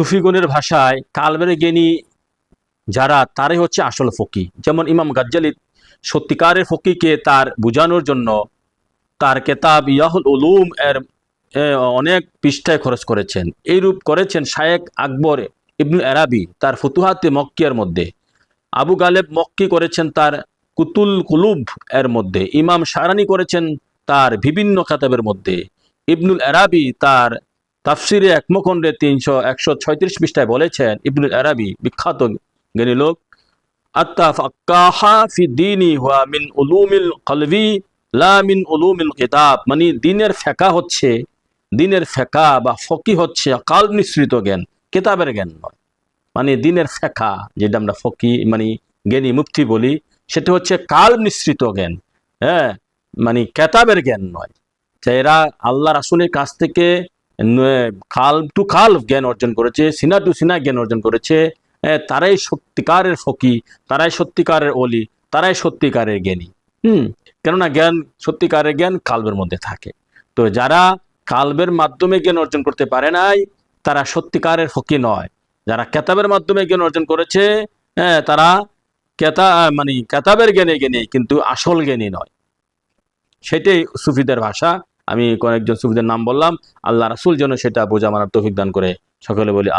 সুফিগুনের ভাষায় কালবের জ্ঞানী যারা, তারাই হচ্ছে আসল ফকি। যেমন ইমাম গাজ্জালি সত্যিকারের ফকিকে তার বোঝানোর জন্য তার কেতাব ইয়াহুল উলুম এর অনেক পৃষ্ঠায় খরচ করেছেন। এইরূপ করেছেন শায়েক আকবর ইবনুল এরাবি তার ফুতুহাতে মক্কিয়ার মধ্যে। আবু গালেব মক্কি করেছেন তার কুতুল কুলুব এর মধ্যে। ইমাম সারানি করেছেন তার বিভিন্ন খাতাবের মধ্যে। ইবনুল আরাবি তার তাফসিরে একমখণ্ডে তিনশো একশো ছয়ত্রিশ পৃষ্ঠায় বলেছেন, ইবনুল আরাবি বিখ্যাত জ্ঞানী লোক মিন দিনের ফেকা হচ্ছে দিনের ফেকা বা ফকি হচ্ছে কাল মিশ্রিত জ্ঞান, কিতাবের জ্ঞান নয়। মানে দিনের ফেকা, যেটা আমরা ফকি মানে জ্ঞানী মুক্তি বলি, সেটা হচ্ছে কাল মিশ্রিত জ্ঞান। হ্যাঁ মানে কেতাবের জ্ঞান নয়। এরা আল্লাহ রাসুলের কাছ থেকে খাল টু খাল জ্ঞান অর্জন করেছে, সিনা টু সিনা জ্ঞান অর্জন করেছে তারাই সত্যিকারের ফকি তারাই সত্যিকারের অলি, তারাই সত্যিকারের জ্ঞানী। হুম, কেননা জ্ঞান, সত্যিকারের জ্ঞান কালবের মধ্যে থাকে। তো যারা কালবের মাধ্যমে জ্ঞান অর্জন করতে পারে নাই, তারা সত্যিকারের ফকি নয়। যারা কেতাবের মাধ্যমে জ্ঞান অর্জন করেছে হ্যাঁ তারা কেতা মানে কেতাবের জ্ঞানে জ্ঞানী, কিন্তু আসল জ্ঞানী নয়। সেটাই সুফিদের ভাষা। আমি কয়েকজন সুফিদের নাম বললাম। আল্লাহ রাসুল যেন সেটা বোঝা মানার তৌফিক দান করে। সকলে বলি